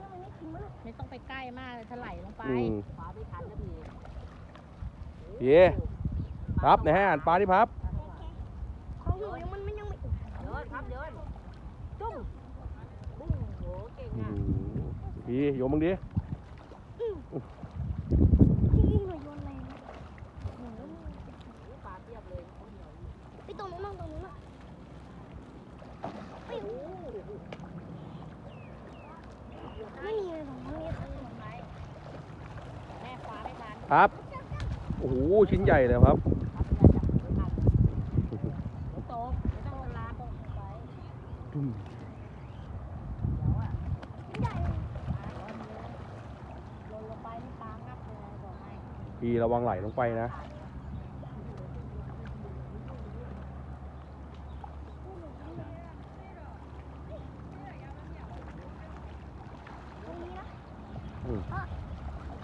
แล้วมันไม่ถึงมันไม่ต้องไปใกล้มากเลยถลายลงไปอืม ขวาไม่ทันแล้วพี่เย่พับนะฮะอ่านปลาที่พับ ของอยู่ยังมันมันยังไม่เดินครับเดินจุ้งบุ้งโหเก่งอือะมพี่โยมมึงดิที่นี่หน่อยโยนแรงปลาเทียบเลยไปตรงนู้นมั่งตรงนู้นอะปิ้วไม่มีเลยตรงนี้ค่ะ แม่ฟ้าไม่ทัน ครับโอ้โหชิ้นใหญ่เลยครับพี่ระวังไหลลงไปนะอืม